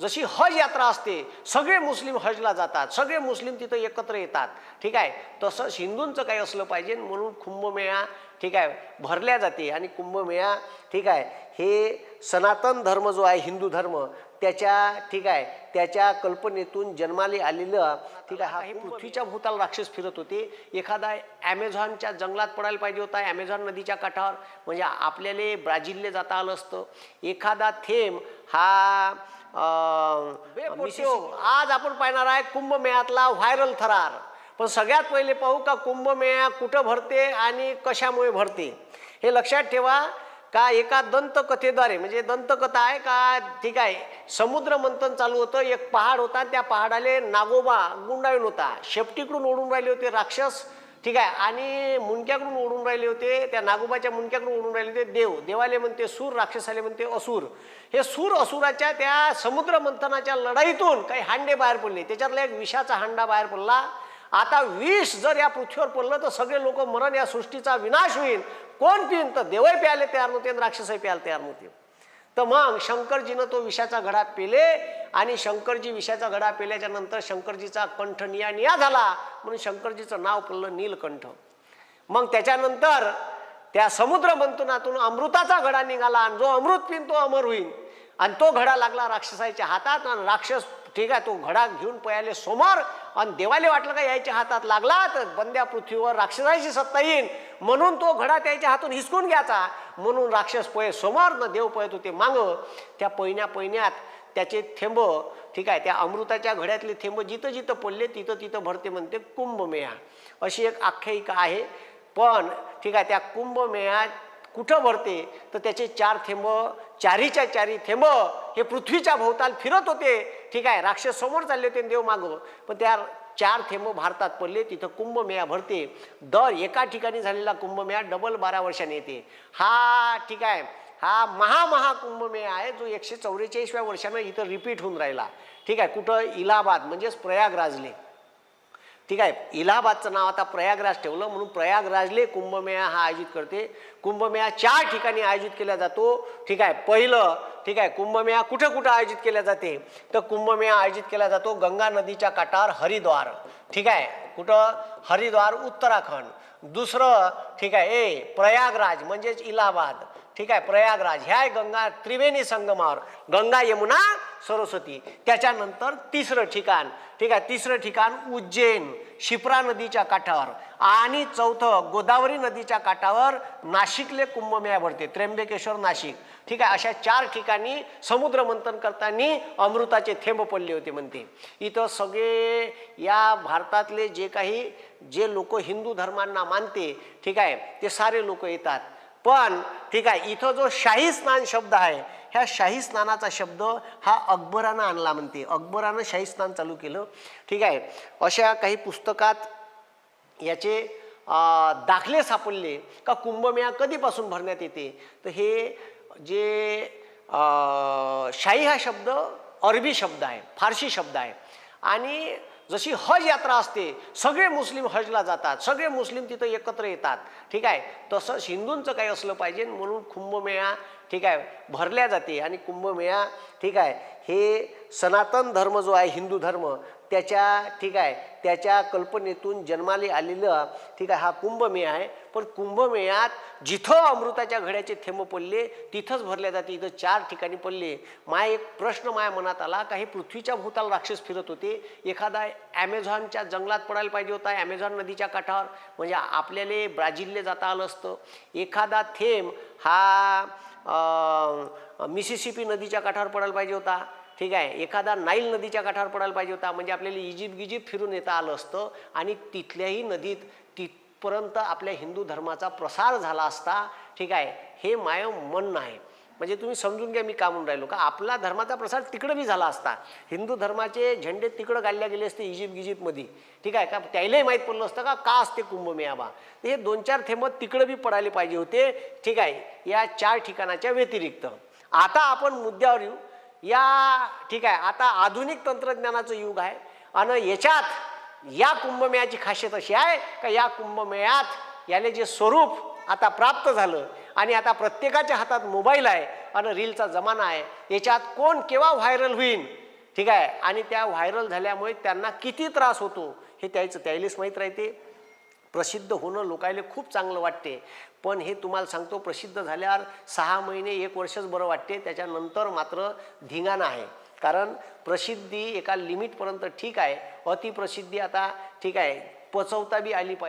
जशी हज यात्रा असते सगळे मुस्लिम हजला जातात सगळे मुस्लिम तिथं एकत्र येतात ठीक आहे? तसंच हिंदूंचं काही असलं पाहिजे म्हणून कुंभमेळा ठीक आहे भरल्या जाते आणि कुंभमेळा ठीक आहे हे सनातन धर्म जो आहे हिंदू धर्म त्याच्या ठीक आहे त्याच्या कल्पनेतून जन्माले आलेलं ठीक आहे हा हे पृथ्वीच्या भूताल राक्षस फिरत होते. एखादा ॲमेझॉनच्या जंगलात पडायला पाहिजे होता ॲमेझॉन नदीच्या काठावर म्हणजे आपल्याला ब्राझीलले जाता आलं असतं. एखादा थेंब हा आज आपण पाहणार आहे कुंभमेळ्यातला व्हायरल थरार. पण सगळ्यात पहिले पाहू का कुंभमेळा कुठं भरते आणि कशामुळे भरते? हे लक्षात ठेवा का एका दंतकथेद्वारे म्हणजे दंतकथा आहे का ठीक आहे समुद्र मंथन चालू होतं एक पहाड होता त्या पहाडाले नागोबा गुंडाळून होता. शेपटीकडून ओढून राहिले होते राक्षस ठीक आहे. आणि मुंडक्याकडून ओढून राहिले होते त्या नागोबाच्या मुंडक्याकडून ओढून राहिले होते देव. देवाले म्हणते सूर राक्षसाले म्हणते असुर. हे सूर असुराच्या त्या समुद्र मंथनाच्या लढाईतून काही हांडे बाहेर पडले. त्याच्यातला एक विषाचा हांडा बाहेर पडला. आता विष जर या पृथ्वीवर पडलं तर सगळे लोक मरण या सृष्टीचा विनाश होईल. कोण पिन? तर देवही प्यायला तयार नव्हते आणि राक्षसही प्यायला तयार नव्हते. तर मग शंकरजीनं तो विषाचा घडा पेले आणि शंकरजी विषाचा घडा पेल्याच्या नंतर शंकरजीचा कंठ निया निया झाला. म्हणून शंकरजीचं नाव पडलं नीलकंठ. मग त्याच्यानंतर त्या समुद्र मंथनातून अमृताचा घडा निघाला आणि जो अमृत पिन तो अमर होईल आणि तो घडा लागला राक्षसाच्या हातात आणि राक्षस ठीक आहे तो घडा घेऊन पयाले समोर आणि देवाले वाटलं का यायच्या हातात लागला तर बंद्या पृथ्वीवर राक्षसाची सत्ता येईन. म्हणून तो घडा त्याच्या हातून हिसकून घ्यायचा. म्हणून राक्षस पय समोर न देव तो होते. मांग त्या पहिण्या पहिण्यात त्याचे थेंब ठीक आहे त्या अमृताच्या घड्यातले थेंब जिथं जिथं पडले तिथं तिथं भरते म्हणते कुंभमेळा. अशी एक आख्यायिका आहे. पण ठीक आहे त्या कुंभमेळ्यात कुठं भरते तर त्याचे चार थेंब चारीच्या चारी थेंब हे पृथ्वीच्या भोवताल फिरत होते. ठीक आहे राक्षस समोर चालले होते आणि देव मागं. पण त्या चार थेंब भारतात पडले तिथं कुंभमेळा भरते. दर एका ठिकाणी झालेला कुंभमेळा डबल बारा वर्षांनी येते. हा ठीक आहे. हा महामहाकुंभमेळा आहे जो एकशे चौवेचाळीसव्या वर्षानं इथं रिपीट होऊन राहिला. ठीक आहे कुठं इलाहाबाद म्हणजेच प्रयागराजले. ठीक आहे इलाहाबादचं नाव आता प्रयागराज ठेवलं म्हणून प्रयागराजले कुंभमेळा हा आयोजित करते. कुंभमेळा चार ठिकाणी आयोजित केला जातो. ठीक आहे पहिलं ठीक आहे कुंभमेळा कुठं कुठं आयोजित केला जाते? तर कुंभमेळा आयोजित केला जातो गंगा नदीच्या काठावर हरिद्वार. ठीक आहे कुठं? हरिद्वार उत्तराखंड. दुसरं ठीक आहे ए प्रयागराज म्हणजेच इलाहाबाद. ठीक आहे प्रयागराज ह्या आहे गंगा त्रिवेणी संगमावर. गंगा यमुना सरस्वती. त्याच्यानंतर तिसरं ठिकाण ठीक आहे तिसरं ठिकाण उज्जैन शिप्रा नदीच्या काठावर आणि चौथं गोदावरी नदीच्या काठावर नाशिकले कुंभमेळा भरते त्र्यंबकेश्वर नाशिक. ठीक आहे अशा चार ठिकाणी समुद्र मंथन करताना अमृताचे थेंब पडले होते म्हणते. इथं सगळे या भारतातले जे काही जे लोक हिंदू धर्मांना मानते ठीक आहे ते सारे लोक येतात. पण ठीक आहे इथं जो शाही स्नान शब्द आहे ह्या शाही स्नानाचा शब्द हा अकबरानं आणला म्हणते. अकबरानं शाही स्नान चालू केलं. ठीक आहे अशा काही पुस्तकात याचे दाखले सापडले का कुंभमेळा कधीपासून भरण्यात येते? तर हे जे शाही हा शब्द अरबी शब्द आहे फारसी शब्द आहे. आणि जशी हज यात्रा असते सगळे मुस्लिम हजला जातात सगळे मुस्लिम तिथं एकत्र येतात ठीक आहे? तसंच हिंदूंचं काही असलं पाहिजे म्हणून कुंभमेळा ठीक आहे भरल्या जाते आणि कुंभमेळा ठीक आहे हे सनातन धर्म जो आहे हिंदू धर्म त्याच्या ठीक आहे त्याच्या कल्पनेतून जन्माले आलेलं ठीक आहे हा कुंभमेळा आहे. पण कुंभमेळ्यात जिथं अमृताच्या घड्याचे थेंब पडले तिथंच भरले जाते. इथं चार ठिकाणी पडले. माय एक प्रश्न माया मनात आला का हे पृथ्वीच्या भूताल राक्षस फिरत होते. एखादा ॲमेझॉनच्या जंगलात पडायला पाहिजे होता ॲमेझॉन नदीच्या काठावर. म्हणजे आपल्याला ब्राझीलले जाता आलं असतं. एखादा थेंब हा मिसिसिपी नदीच्या काठावर पडायला पाहिजे होता. ठीक आहे एखादा नाईल नदीच्या काठावर पडायला पाहिजे होता म्हणजे आपल्याला इजिप्त गिजिप्त फिरून येता आलं असतं आणि तिथल्याही नदीत तिथपर्यंत आपल्या हिंदू धर्माचा प्रसार झाला असता ठीक आहे हे माय म्हणणं आहे म्हणजे तुम्ही समजून घ्या मी का म्हणून राहिलो का आपला धर्माचा प्रसार तिकडं बी झाला असता. हिंदू धर्माचे झेंडे तिकडं गाडल्या गेले असते इजिप्त गिजिप्तमध्ये ठीक आहे का त्यालाही माहीत पडलं असतं का का असते कुंभमेळावा हे दोन चार थेंब तिकडं बी पडायला पाहिजे होते ठीक आहे या चार ठिकाणाच्या व्यतिरिक्त. आता आपण मुद्द्यावर येऊ. या ठीक आहे आता आधुनिक तंत्रज्ञानाचं युग आहे. आणि याच्यात या कुंभमेळ्याची खासियत अशी आहे का या कुंभमेळ्यात याले जे स्वरूप आता प्राप्त झालं आणि आता प्रत्येकाच्या हातात मोबाईल आहे आणि रीलचा जमाना आहे याच्यात कोण केव्हा व्हायरल होईल ठीक आहे? आणि त्या व्हायरल झाल्यामुळे त्यांना किती त्रास होतो हे त्याचं त्यावेळेस माहीत राहते. प्रसिद्ध होणं लोकायले खूप चांगलं वाटते. पण हे तुम्हाला सांगतो प्रसिद्ध झाल्यावर सहा महिने एक वर्षच बरं वाटते. त्याच्यानंतर मात्र धिंगाणा आहे. कारण प्रसिद्धी एका लिमिटपर्यंत ठीक आहे. अतिप्रसिद्धी आता ठीक आहे. पचवता बी आली पाहिजे.